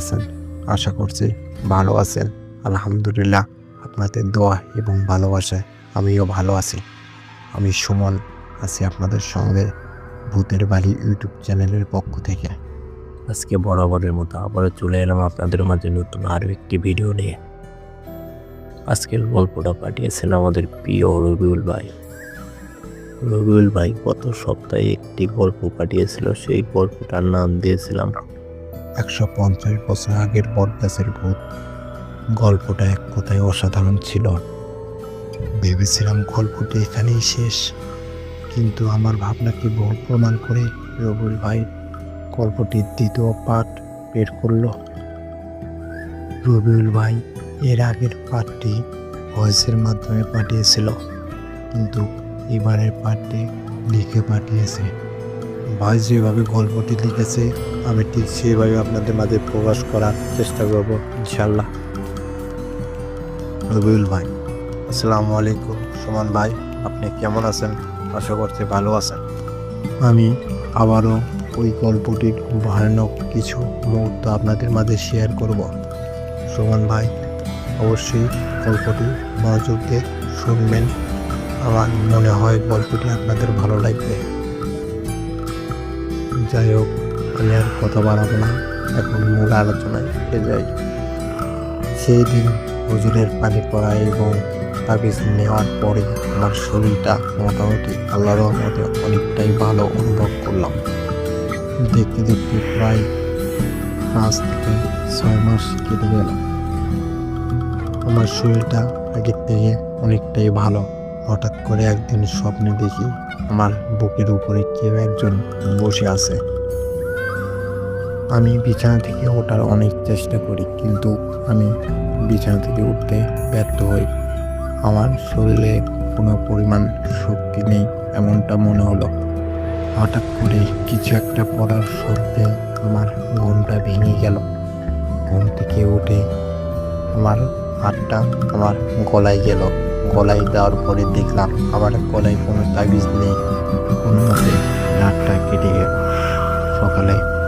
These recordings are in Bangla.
আছেন। আশা করছি ভালো আছেন। আলহামদুলিল্লাহ, আপনাদের দোয়া এবং ভালোবাসায় আমিও ভালো আছি। আমি সুমন আছি আপনাদের সঙ্গে ভূতের বাড়ি ইউটিউব চ্যানেলের পক্ষ থেকে। আজকে বরাবরের মতো আবারও চলে এলাম আপনাদের মাঝে নতুন আরও একটি ভিডিও নিয়ে। আজকের গল্পটা পাঠিয়েছেন আমাদের প্রিয় রবিউল ভাই। রবিউল ভাই গত সপ্তাহে একটি গল্প পাঠিয়েছিল, সেই গল্পটার নাম দিয়েছিলাম একশো পঞ্চাশ বছর আগের বটগাছের ভূত। গল্পটা এক কথায় অসাধারণ ছিল। ভেবেছিলাম গল্পটি এখানেই শেষ। কিন্তু আমার ভাবনাকে বহু প্রমাণ করে রবুল ভাই গল্পটির দ্বিতীয় পাঠ বের করল। রবিউল ভাই এর আগের পাঠটি ভয়েসের মাধ্যমে পাঠিয়েছিল, কিন্তু এবারের পাঠটি লিখে পাঠিয়েছে। ভাই যেভাবে গল্পটি লিখেছে আমি ঠিক সেভাবে আপনাদের মাঝে প্রকাশ করার চেষ্টা করব ইনশাল্লাহ রবিউল ভাই, আসসালামু আলাইকুম। সুমন ভাই, আপনি কেমন আছেন? আশা করতে ভালো আছেন। আমি আবারও ওই গল্পটির ভয়ানক কিছু মুহূর্ত আপনাদের মাঝে শেয়ার করব। সুমন ভাই, অবশ্যই গল্পটি মনোযোগ শুনবেন। আমার মনে হয় গল্পটি আপনাদের ভালো লাগবে। যাই হোক আমি আর কথা বাড়াবো না। এখন মূল আলোচনায় ফিরে যাই। সেই দিন হুজুরের পানি পড়া এবং তাবিজ নেওয়ার পরে আমার শরীরটা মোটামুটি আল্লাহর রহমতে অনেকটাই ভালো অনুভব করলাম। দেখতে দেখতে প্রায় পাঁচ থেকে ছয় মাস কেটে গেল। আমার শরীরটা আগের থেকে অনেকটাই ভালো। হঠাৎ করে একদিন স্বপ্নে দেখি আমার বুকের উপরে কেউ একজন বসে আছে। আমি বিছানা থেকে ওঠার অনেক চেষ্টা করি, কিন্তু আমি বিছানা থেকে উঠতে ব্যর্থ হই। আমার শরীরে কোনো পরিমাণ শক্তি নেই, এমনটা মনে হলো। হঠাৎ করে কিছু একটা পড়ার শব্দে আমার ঘুমটা ভেঙে গেল। ঘুম থেকে উঠে আমার হাতটা আমার গলায় গেল। গলায় দেওয়ার পরে দেখলাম আমার গলায় কোনো তাবিজ নেই। কোনো মতে রাতটা কেটে গেল। সকালে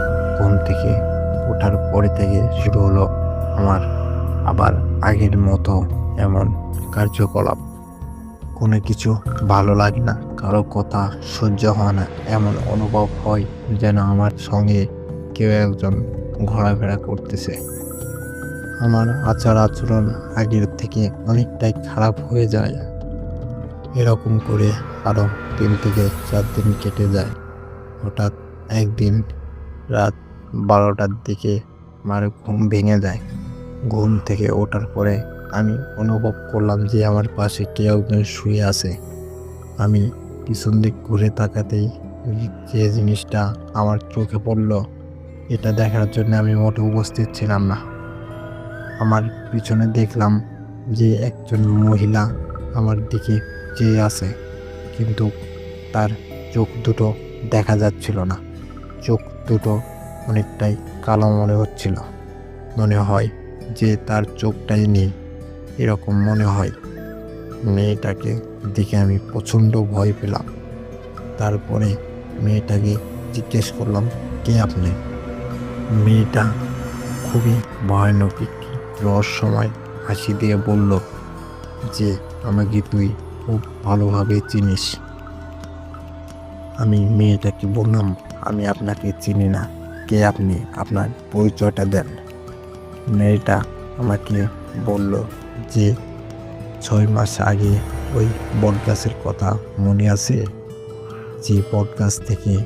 ওঠার পরে থেকে শুরু হলো আমার আবার আগের মতো এমন কার্যকলাপ। কোনো কিছু ভালো লাগে না, কারও কথা সহ্য হয় না, এমন অনুভব হয় যেন আমার সঙ্গে কেউ একজন ঘোরাফেরা করতেছে। আমার আচার আচরণ আগের থেকে অনেকটাই খারাপ হয়ে যায়। এরকম করে আরও তিন থেকে চার দিন কেটে যায়। হঠাৎ একদিন রাত বারোটার দিকে আমার ঘুম ভেঙে যায়। ঘুম থেকে ওঠার পরে আমি অনুভব করলাম যে আমার পাশে কেউ একজন শুয়ে আছে। আমি পিছন দিক ঘুরে তাকাতেই যে জিনিসটা আমার চোখে পড়ল, এটা দেখার জন্য আমি মোটে উপস্থিত ছিলাম না। আমার পিছনে দেখলাম যে একজন মহিলা আমার দিকে চেয়ে আছে, কিন্তু তার চোখ দুটো দেখা যাচ্ছিল না। চোখ দুটো অনেকটাই কালো মনে হচ্ছিল। মনে হয় যে তার চোখটাই নেই, এরকম মনে হয়। মেয়েটাকে দেখে আমি প্রচণ্ড ভয় পেলাম। তারপরে মেয়েটাকে জিজ্ঞেস করলাম, কে আপনি? মেয়েটা খুবই ভয়ানক একটি রহস্যময় হাসি দিয়ে বলল, যে আমাকে তুই খুব ভালোভাবে চিনিস। আমি মেয়েটাকে বললাম, আমি আপনাকে চিনি না। কে আপনি আপনার পরিচয়টা দেন? মেয়েটা আমাকে বলল যে, ছয় মাস আগে ওই বটগাছের কথা মনে আছে? যে বটগাছ থেকে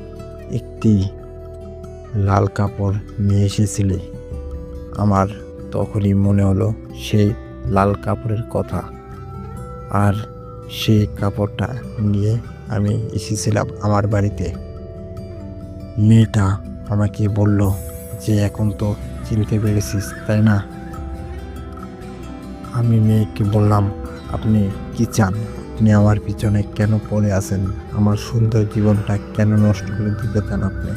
একটি লাল কাপড় নিয়ে এসেছিলে। আমার তখনই মনে হলো সেই লাল কাপড়ের কথা। আর সেই কাপড়টা নিয়ে আমি এসেছিলাম আমার বাড়িতে। মেয়েটা আমাকে বলল যে এখন তো চিনতে পেরেছিস, তাই না? আমি মেয়েকে বললাম, আপনি কি চান? আপনি আমার পিছনে কেন পড়ে আছেন? আমার সুন্দর জীবনটা কেন নষ্ট করে দিতে চান আপনি?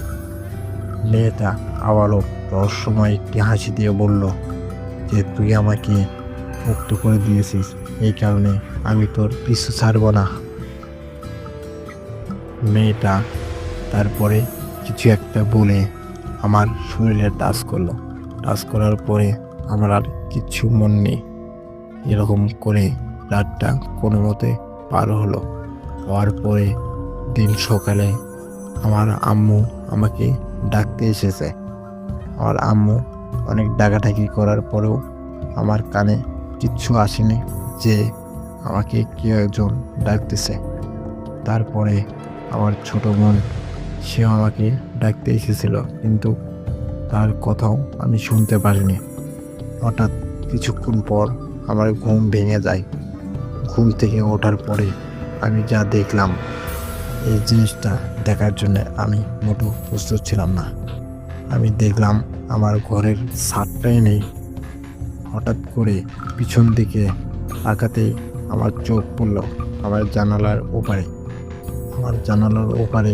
মেয়েটা আবারও রহস্যময় একটি হাসি দিয়ে বলল, যে তুই আমাকে মুক্ত করে দিয়েছিস, এই কারণে আমি তোর পিছু ছাড়ব না। মেয়েটা তারপরে কিছু একটা বলে আমার শরীরে টাচ করল। টাচ করার পরে আমার আর কিচ্ছু মন নেই। এরকম করে রাতটা কোনো মতে পার হলো। হওয়ার পরে দিন সকালে আমার আম্মু আমাকে ডাকতে এসেছে। আমার আম্মু অনেক ডাকাডাকি করার পরেও আমার কানে কিচ্ছু আসেনি যে আমাকে কেউ একজন ডাকতেছে। তারপরে আমার ছোট বোন সেও আমাকে ডাকতে এসেছিল, কিন্তু তার কথাও আমি শুনতে পারিনি। হঠাৎ কিছুক্ষণ পর আমার ঘুম ভেঙে যায়। ঘুম থেকে ওঠার পরে আমি যা দেখলাম, এই জিনিসটা দেখার জন্য আমি মোটো প্রস্তুত ছিলাম না। আমি দেখলাম আমার ঘরের ছাদটাই নেই। হঠাৎ করে পিছন দিকে তাকাতেই আমার চোখ পড়ল আমার জানালার ওপারে। আমার জানালার ওপারে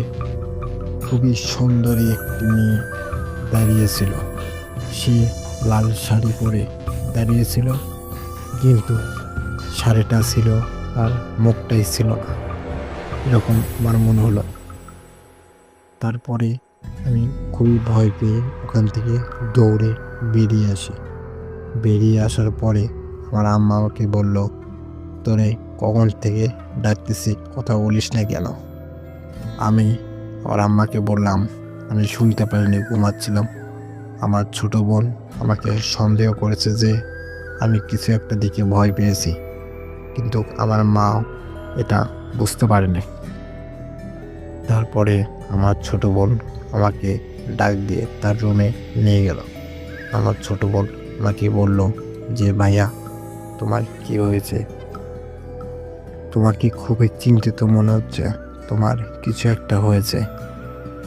খুবই সুন্দরী একটি মেয়ে দাঁড়িয়েছিল। সে লাল শাড়ি পরে দাঁড়িয়েছিল, কিন্তু শাড়িটা ছিল আর মুখটাই ছিল না। এরকম আমার মনে হলো। তারপরে আমি খুবই ভয় পেয়ে ওখান থেকে দৌড়ে বেরিয়ে আসি। বেরিয়ে আসার পরে আমার আম্মা আমাকে বলল, তোরে কখন থেকে ডাকতেছি, কথা বলিস না কেন? আমি আমার আম্মাকে বললাম, আমি শুনতে পারিনি ঘুমাচ্ছিলাম। আমার ছোট বোন আমাকে সন্দেহ করেছে যে আমি কিছু একটা দিকে ভয় পেয়েছি, কিন্তু আমার মা এটা বুঝতে পারেনি। তারপরে আমার ছোট বোন আমাকে ডাক দিয়ে তার রুমে নিয়ে গেল। আমার ছোট বোন আমাকে বলল যে, ভাইয়া, তোমার কি হয়েছে? তোমার কি খুবই চিন্তিত মনে হচ্ছে। তোমার কিছু একটা হয়েছে।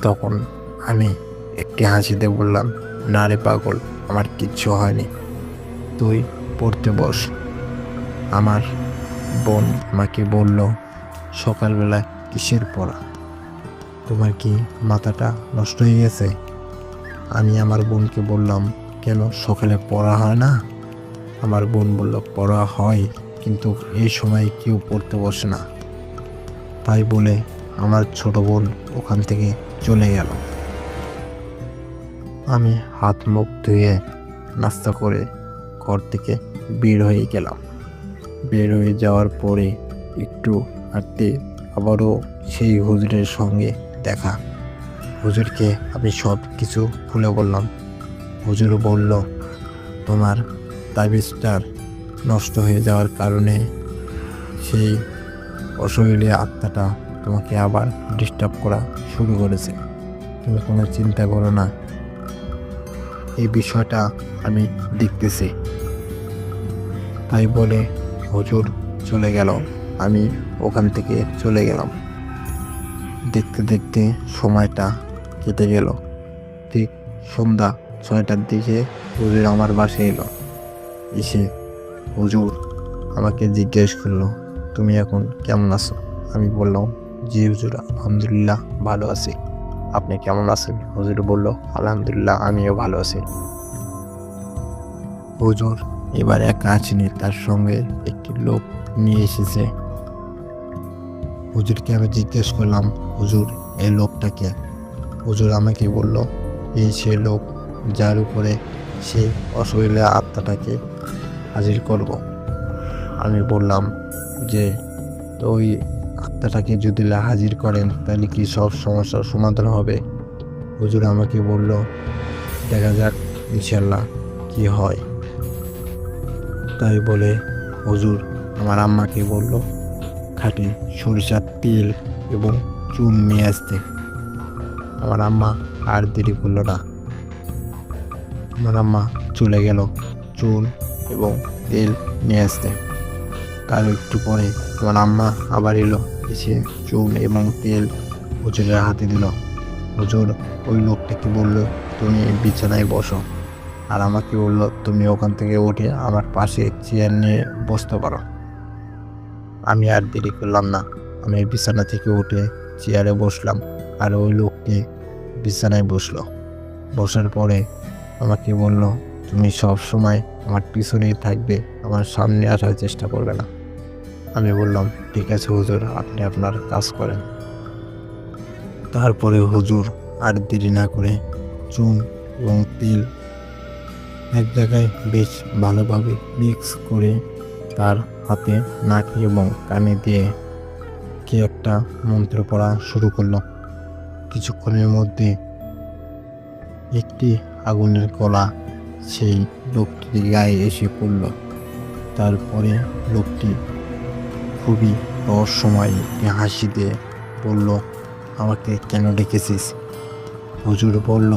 তখন আমি একটি হাসিতে বললাম, না রে পাগল, আমার কিচ্ছু হয়নি। তুই পড়তে বস। আমার বোন আমাকে বলল, সকালবেলা কিসের পড়া? তোমার কি মাথাটা নষ্ট হয়ে গেছে? আমি আমার বোনকে বললাম, কেন, সকালে পড়া হয় না? আমার বোন বলল, পড়া হয়, কিন্তু এই সময় কেউ পড়তে বসে না। তাই বলে আমার ছোট বোন ওখান থেকে চলে গেল। আমি হাত মুখ ধুয়ে নাস্তা করে ঘর থেকে বের হয়ে গেলাম। বের হয়ে যাওয়ার পরে একটু হাঁটতে আবারও সেই হুজুরের সঙ্গে দেখা। হুজুরকে আমি সব কিছু খুলে বললাম। হুজুর বলল, তোমার তাবিজটার নষ্ট হয়ে যাওয়ার কারণে সেই অশরীরে আত্মাটা তোমাকে আবার ডিস্টার্ব করা শুরু করেছে। তুমি কোনো চিন্তা করো না। এই বিষয়টা আমি দেখতেছি। তাই বলে হুজুর চলে গেল। আমি ওখান থেকে চলে গেলাম। দেখতে দেখতে সময়টা কেটে গেল। ঠিক সন্ধ্যা ছয়টার দিকে হুজুর আমার বাসে এলো। এসে হুজুর আমাকে জিজ্ঞেস করল তুমি এখন কেমন আছো? আমি বললাম, জি হুজুর, আলহামদুলিল্লাহ ভালো আছি। আপনি কেমন আছেন? হুজুর বলল, আলহামদুলিল্লাহ, আমিও ভালো আছি। হুজুর এবার একা আসেনি তার সঙ্গে একটি লোক নিয়ে এসেছে। হুজুরকে আমি জিজ্ঞেস করলাম, হুজুর, এই লোকটাকে হুজুর আমাকে বলল, এই সে লোক যার উপরে সেই অশরীরে আত্মাটাকে হাজির করব। আমি বললাম যে, তো ওই আত্মাটাকে যদি হাজির করেন, তাহলে কি সব সমস্যার সমাধান হবে? হুজুর আমাকে বলল, দেখা যাক ইনশাল্লাহ কি হয়। তাই বলে হুজুর আমার আম্মাকে বলল, খাটে সরিষার তেল এবং চুন নিয়ে আসতে। আমার আম্মা আর দেরি করল না। আমার আম্মা চলে গেল, চুন এবং তেল নিয়ে আসতে। তার একটু পরে আমার আম্মা আবার এলো, এসে চুন এবং তেল হুজুরের হাতে দিল। হুজুর ওই লোকটাকে বলল, তুমি বিছানায় বসো। আর আমাকে বলল, তুমি ওখান থেকে উঠে আমার পাশে চেয়ার নিয়ে বসতে পারো। আমি আর দেরি করলাম না। আমি বিছানা থেকে উঠে চেয়ারে বসলাম আর ওই লোকটি বিছানায় বসল। বসার পরে আমাকে বলল, তুমি সব সময় আমার পিছনেই থাকবে, আমার সামনে আসার চেষ্টা করবে না। আমি বললাম, ঠিক আছে হুজুর, আপনি আপনার কাজ করেন। তারপরে হুজুর আর দেরি না করে চুন এবং তেল এক জায়গায় বেশ ভালোভাবে মিক্স করে তার হাতে নাকি এবং কানে দিয়ে কে একটা মন্ত্র পড়া শুরু করল। কিছুক্ষণের মধ্যে একটি আগুনের কলা সেই লোকটির গায়ে এসে পড়ল। তারপরে লোকটি খুবই রহস্যময় একটি হাসি দিয়ে বলল, আমাকে কেন ডেকেছিস? হুজুর বলল,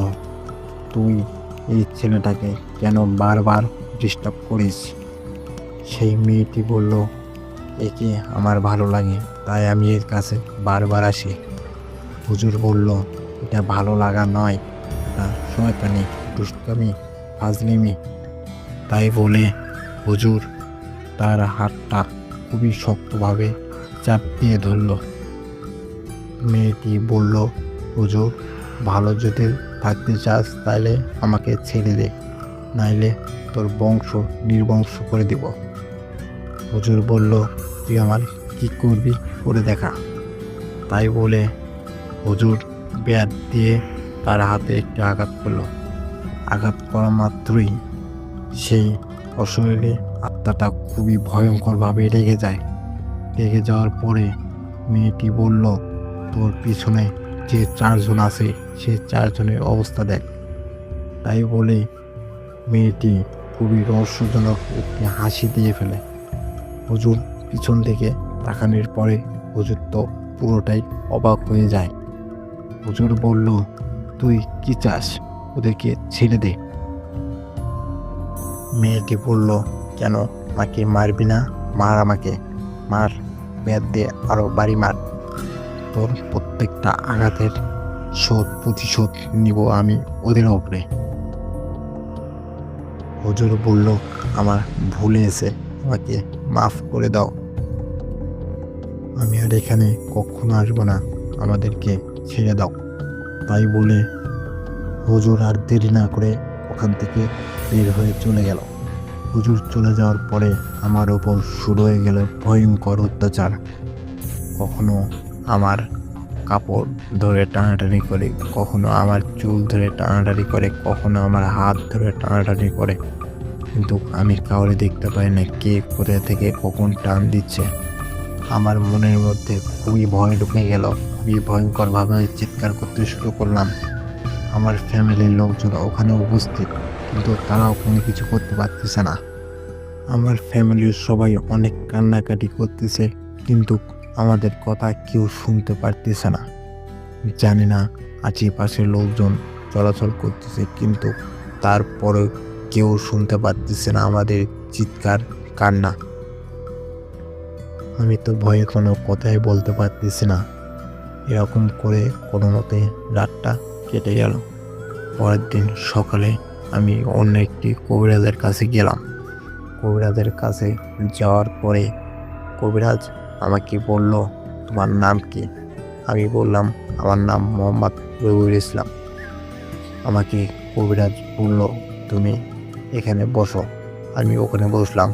তুই এই ছেলেটাকে কেন বারবার ডিস্টার্ব করিস? সেই মেয়েটি বলল, একে আমার ভালো লাগে, তাই আমি এর কাছে বারবার আসি। হুজুর বলল, এটা ভালো লাগা নয়, এটা শয়তানি, দুষ্টামি, ফাজলিমি। তাই বলে হুজুর তার হাতটা খুবই শক্তভাবে চাপ দিয়ে ধরল। মেয়েটি বলল, হুজুর, ভালো যদি থাকতে চাস তাহলে আমাকে ছেড়ে দে, নাইলে তোর বংশ নির্বংশ করে দিব। হুজুর বলল, তুই আমার কি করবি করে দেখা। তাই বলে হুজুর ব্যাট দিয়ে তার হাতে একটি আঘাত করল। আঘাত করা মাত্রই সেই অশরীরে আত্মাটা খুবই ভয়ঙ্করভাবে রেগে যায়। রেগে যাওয়ার পরে মেয়েটি বলল, তোর পিছনে যে চারজন আছে, সে চারজনের অবস্থা দেখ। তাই বলে মেয়েটি খুবই রহস্যজনক একটি হাসি দিয়ে ফেলে। হুজুর পিছন থেকে তাকানোর পরে হুজুর তো পুরোটাই অবাক হয়ে যায়। হুজুর বলল, তুই কি চাস? ওদেরকে ছেড়ে দে। মেয়েটি বলল কেন আমাকে মারবি না? মার আমাকে। মার ব্যাট দিয়ে আরও বাড়ি মার। তোর প্রত্যেকটা আঘাতের শোধ, প্রতিশোধ নিব আমি ওদের ওপরে হুজুর বলল, আমার ভুলে এসে আমাকে মাফ করে দাও। আমি আর এখানে কখনো আসব না, আমাদেরকে ছেড়ে দাও। তাই বলে হুজুর আর দেরি না করে ওখান থেকে বের হয়ে চলে গেল। হুজুর চলে যাওয়ার পরে আমার ওপর শুরু হয়ে গেল ভয়ঙ্কর অত্যাচার। কখনো আমার কাপড় ধরে টানাটানি করে, কখনো আমার চুল ধরে টানাটানি করে, কখনো আমার হাত ধরে টানাটানি করে। কিন্তু আমি কাউরে দেখতে পাই না কে কোথা থেকে কখন টান দিচ্ছে। আমার মনের মধ্যে খুবই ভয় ঢুকে গেল, খুবই ভয়ঙ্করভাবে চিৎকার করতে শুরু করলাম। আমার ফ্যামিলির লোকজন ওখানে উপস্থিত। কিন্তু তারাও কোনো কিছু করতে পারতেছে না। আমার ফ্যামিলির সবাই অনেক কান্নাকাটি করতেছে, কিন্তু আমাদের কথা কেউ শুনতে পারতেছে না। জানি না আশেপাশের লোকজন চলাচল করতেছে, কিন্তু তারপরেও কেউ শুনতে পারতেছে না আমাদের চিৎকার, কান্না। আমি তো ভয়ে কোনো কথাই বলতে পারতেছি না। এরকম করে কোনো মতে রাতটা কেটে গেল। পরের দিন সকালে আমি অন্য একটি কবিরাজের কাছে গেলাম। কবিরাজের কাছে যাওয়ার পরে কবিরাজ আমাকে বলল, তোমার নাম কি? আমি বললাম, আমার নাম মোহাম্মদ রবিউল ইসলাম। আমাকে কবিরাজ বলল, তুমি এখানে বসো। আমি ওখানে বসলাম।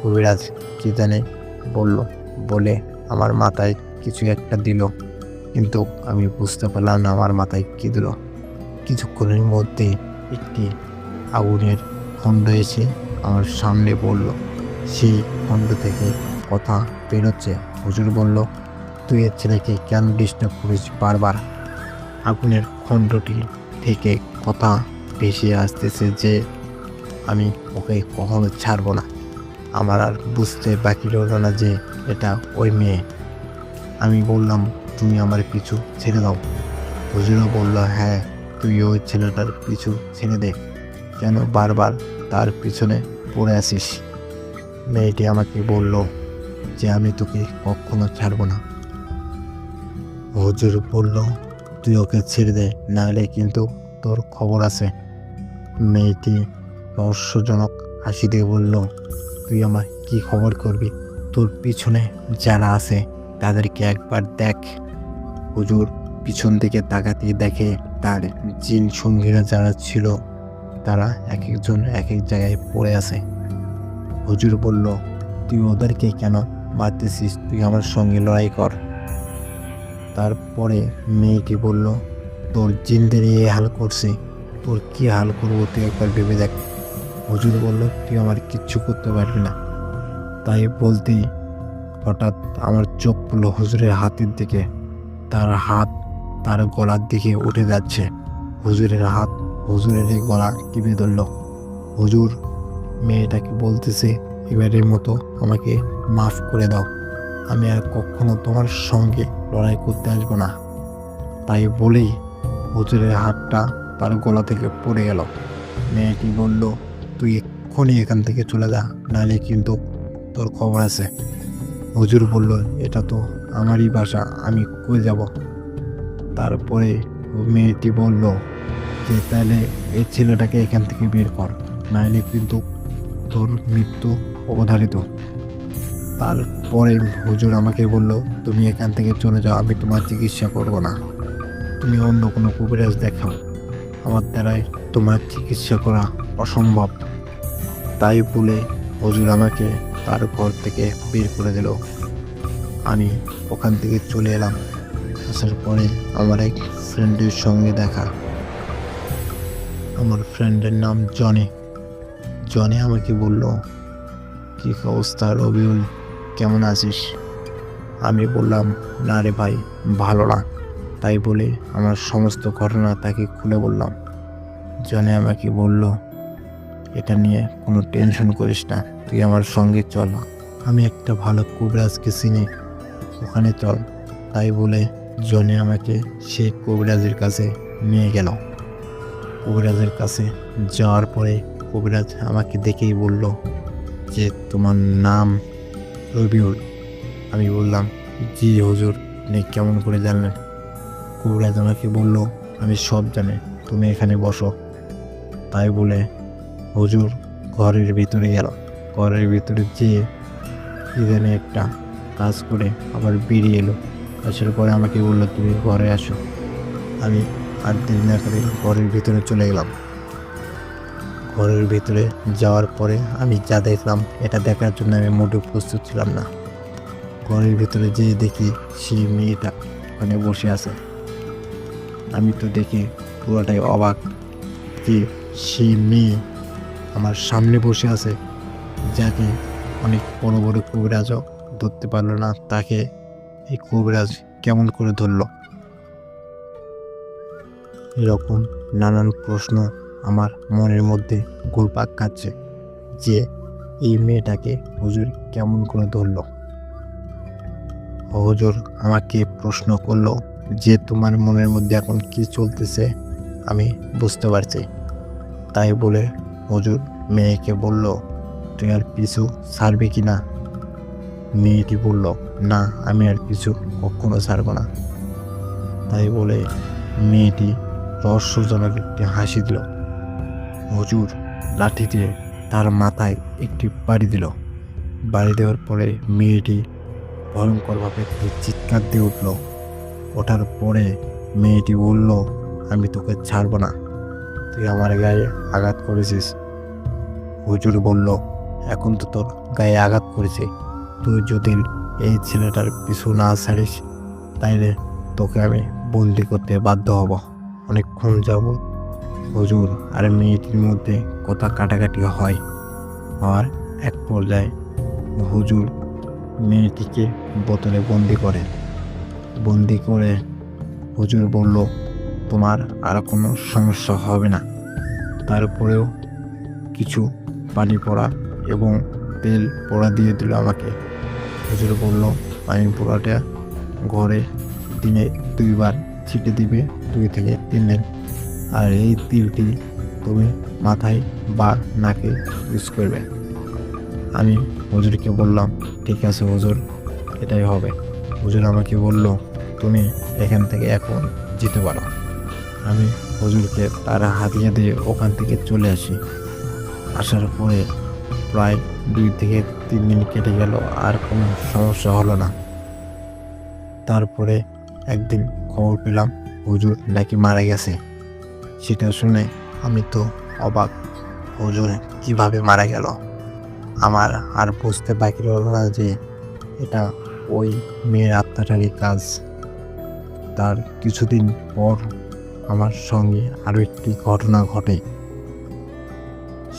কবিরাজ কি জানে বলল, বলে আমার মাথায় কিছু একটা দিল, কিন্তু আমি বুঝতে পারলাম না আমার মাথায় কী দিল। কিছুক্ষণের মধ্যে একটি আগুনের খণ্ড এসে আমার সামনে পড়ল সেই খণ্ড থেকে কথা বেরোচ্ছে। হুজুর বলল, তুই এর ছেলেকে কেন ডিস্টার্ব করিস বারবার? আগুনের খণ্ডটি থেকে কথা ভেসে আসতেছে যে আমি ওকে কখনো ছাড়বো না। আমার আর বুঝতে বাকি রইল না যে এটা ওই মেয়ে। আমি বললাম, তুমি আমার পিছু ছেড়ে দাও। হুজুরও বলল হ্যাঁ তুই ওই ছেলেটার পিছু ছেড়ে দে। কেন বারবার তার পিছনে পড়ে আসিস। মেয়েটি আমাকে বলল যে আমি তোকে কখনো ছাড়বো না। হুজুর বলল, তুই ওকে ছেড়ে দে, নাহলে কিন্তু তোর খবর আছে। মেয়েটি রহস্যজনক হাসি দিয়ে বলল, তুই আমার কি খবর করবি? তোর পিছনে যারা আছে, তাদেরকে একবার দেখ। হুজুর পিছন দিকে তাকাতে দেখে তার জিন সঙ্গীরা যারা ছিল তারা এক একজন এক এক জায়গায় পড়ে আছে। হুজুর বলল, তুই ওদেরকে কেন মারতেছিস? তুই আমার সঙ্গে লড়াই কর। তারপরে মেয়েটি বলল, তোর জিন্দের এ হাল করছে। তোর কি হাল করব তুই একবার ভেবে দেখ। হুজুর বলল, তুই আমার কিচ্ছু করতে পারবি না। তাই বলতেই হঠাৎ আমার চোখ পড়ল হুজুরের হাতের দিকে। তার হাত তার গলার দিকে উঠে যাচ্ছে। হুজুরের হাত হুজুরের গলা টিপে ধরল। হুজুর, মেয়েটাকে বলতেছে, এবারের মতো আমাকে মাফ করে দাও। আমি আর কখনো তোমার সঙ্গে লড়াই করতে আসব না। তাই বলেই হুজুরের হাতটা তার গলা থেকে পড়ে গেল। মেয়েটি বলল, তুই এক্ষুনি এখান থেকে চলে যা, নাহলে কিন্তু তোর খবর আছে। হুজুর বলল, এটা তো আমারই বাসা, আমি কই যাব? তারপরে মেয়েটি বলল যে তাহলে এই ছেলেটাকে এখান থেকে বের কর, নাহলে কিন্তু তোর মৃত্যু অবধারিত। তারপরে হুজুর আমাকে বলল, তুমি এখান থেকে চলে যাও, আমি তোমার চিকিৎসা করব না। তুমি অন্য কোনো কবিরাজ দেখাও। আমার দ্বারাই তোমার চিকিৎসা করা অসম্ভব। তাই বলে হুজুর আমাকে তার ঘর থেকে বের করে দিল। আমি ওখান থেকে চলে এলাম। আসার পরে আমার এক ফ্রেন্ডের সঙ্গে দেখা আমার ফ্রেন্ডের নাম জনি জনি আমাকে বলল, কি অবস্থা রবিউল? কেমন আছিস? আমি বললাম, না রে ভাই, ভালো না। তাই বলে আমার সমস্ত ঘটনা তাকে খুলে বললাম। জনে আমাকে বলল, এটা নিয়ে কোনো টেনশন করিস না, তুই আমার সঙ্গে চল। আমি একটা ভালো কবিরাজকে চিনি, ওখানে চল। তাই বলে জনে আমাকে সেই কবিরাজের কাছে নিয়ে গেল। কবিরাজের কাছে যাওয়ার পরে কবিরাজ আমাকে দেখেই বলল যে তোমার নাম রবিউল। আমি বললাম, জি হুজুর, আপনি কেমন করে জানলেন? কবিরাজ আমাকে বলল, আমি সব জানি, তুমি এখানে বসো। তাই বলে হুজুর ঘরের ভিতরে গেল। ঘরের ভিতরে যেয়ে ইদানে একটা কাজ করে আবার বেরিয়ে এলো। আসার পরে আমাকে বলল, তুমি ঘরে আসো। আমি আর দেরি না করে ঘরের ভিতরে চলে গেলাম। ঘরের ভিতরে যাওয়ার পরে আমি যা দেখলাম, এটা দেখার জন্য আমি মোটেও প্রস্তুত ছিলাম না। ঘরের ভিতরে যেয়ে দেখি, সেই মেয়েটা ওখানে বসে আছে। আমি তো দেখি পুরোটাই অবাক যে সেই মেয়ে আমার সামনে বসে আছে, যাকে অনেক বড় বড় কবিরাজও ধরতে পারল না, তাকে এই কবিরাজ কেমন করে ধরলো? এরকম নানান প্রশ্ন আমার মনের মধ্যে ঘুরপাক খাচ্ছে যে এই মেয়েটাকে হুজুর কেমন করে ধরলো? হুজুর আমাকে প্রশ্ন করল যে তোমার মনের মধ্যে এখন কি চলতেছে? আমি বুঝতে পারছি। তাই বলে হুজুর মেয়েকে বলল, তুই আর পিছু ছাড়বে কি না? মেয়েটি বলল, না, আমি আর পিছু কখনো ছাড়বো না। তাই বলে মেয়েটি রহস্যজনক একটি হাসি দিল। হুজুর লাঠি দিয়ে তার মাথায় একটি বাড়ি দিল। বাড়ি দেওয়ার পরে মেয়েটি ভয়ঙ্করভাবে চিৎকার দিয়ে উঠল। ওঠার পরে মেয়েটি বলল, আমি তোকে ছাড়ব না। তুই আমার গায়ে আঘাত করেছিস। হুজুর বলল, এখন তো তোর গায়ে আঘাত করেছে। তুই যদি এই ছেলেটার পিছু না ছাড়িস, তাইলে তোকে আমি বন্দি করতে বাধ্য হব। অনেকক্ষণ যাব হুজুর আর মেয়েটির মধ্যে কথা কাটাকাটি হয়। আর এক পর্যায়ে হুজুর মেয়েটিকে বোতলে বন্দি করে। বন্দি করে হুজুর বলল, তোমার আর কোনো সমস্যা হবে না। তারপরেও কিছু পানি পড়া এবং তেল পোড়া দিয়ে দিল আমাকে। হুজুর বলল, পানি পোড়াটা ঘরে দিনে দুইবার ছিটে দিবে দুই থেকে তিন দিন আর এই তিলটি তুমি মাথায় বা নাকে ইউজ করবে। আমি হুজুরকে বললাম, ঠিক আছে হুজুর, এটাই হবে। হুজুর আমাকে বলল, তুমি এখান থেকে এখন যেতে পারো। আমি হুজুরকে তারা হাতিয়ে দিয়ে ওখান থেকে চলে আসি। আসার পরে প্রায় দুই থেকে তিন দিন কেটে গেল, আর কোনো সমস্যা হলো না। তারপরে একদিন খবর পেলাম হুজুর নাকি মারা গেছে? সেটা শুনে আমি তো অবাক। হুজুর কীভাবে মারা গেল? আমার আর বুঝতে বাকি রইল না যে এটা ওই মেয়ের আত্মাটারই কাজ। তার কিছুদিন পর আমার সঙ্গে আরও একটি ঘটনা ঘটে।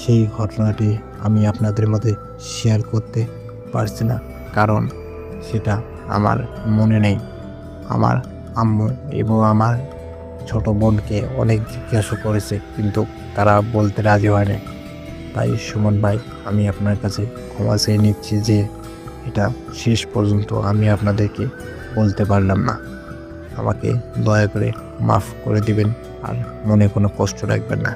সেই ঘটনাটি আমি আপনাদের মধ্যে শেয়ার করতে পারছি না, কারণ সেটা আমার মনে নেই। আমার আম্মু এবং আমার ছোট বোনকে অনেক জিজ্ঞাসা করেছে, কিন্তু তারা বলতে রাজি হয় না তাই সুমন ভাই, আমি আপনার কাছে ক্ষমা চেয়ে নিচ্ছি যে এটা শেষ পর্যন্ত আমি আপনাদেরকে বলতে পারলাম না। আমাকে দয়া করে মাফ করে দিবেন আর মনে কোনো কষ্ট রাখবেন না।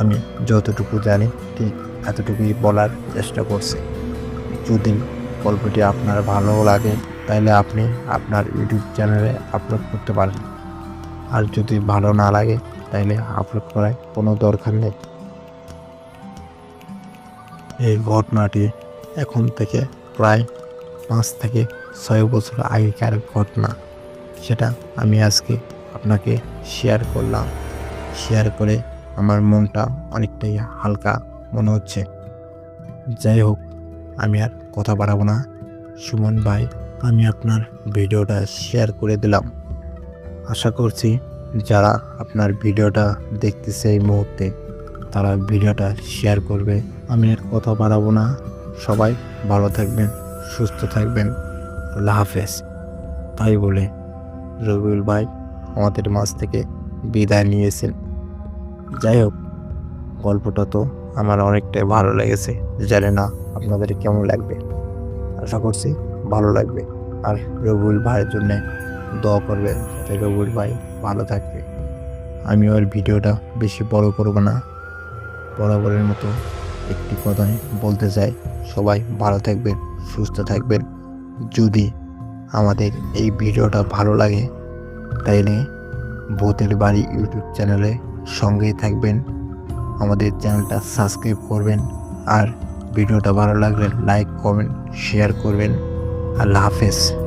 আমি যতটুকু জানি ঠিক এতটুকুই বলার চেষ্টা করছি। যদি গল্পটি আপনার ভালো লাগে তাহলে আপনি আপনার ইউটিউব চ্যানেলে আপলোড করতে পারেন। আর যদি ভালো না লাগে তাহলে আপলোড করার কোনো দরকার নেই। এই ঘটনাটি এখন থেকে প্রায় পাঁচ থেকে ছয় বছর আগেকার ঘটনা। সেটা আমি আজকে আপনাকে শেয়ার করলাম। শেয়ার করে আমার মনটা অনেকটাই হালকা মনে হচ্ছে। যাই হোক, আমি আর কথা বাড়াবো না। সুমন ভাই আমি আপনার ভিডিওটা শেয়ার করে দিলাম। আশা করছি যারা আপনার ভিডিওটা দেখতেছে এই মুহূর্তে, তারা ভিডিওটা শেয়ার করবে। আমি আর কথা বাড়াবো না। সবাই ভালো থাকবেন, সুস্থ থাকবেন। আল্লাহ হাফেজ। তাই বলে রবিউল ভাই আমাদের মাঝ থেকে বিদায় নিয়েছেন। যাই হোক, গল্পটা তো আমার অনেকটাই ভালো লেগেছে। জানি না আপনাদের কেমন লাগবে। আশা করছি ভালো লাগবে। আর রবিউল ভাইয়ের জন্য দোয়া করবে যাতে রবিউল ভাই ভালো থাকবে আমি ওর ভিডিওটা বেশি বড় করব না। বরাবরের মতো একটি কথাই বলতে চাই। সবাই ভালো থাকবেন, সুস্থ থাকবেন। যদি আমাদের এই ভিডিওটা ভালো লাগে, তাইলে ভূতের বাড়ি ইউটিউব চ্যানেলে সঙ্গেই থাকবেন। আমাদের চ্যানেলটা সাবস্ক্রাইব করবেন। আর ভিডিওটা ভালো লাগলে লাইক, কমেন্ট, শেয়ার করবেন। আল্লাহ হাফেজ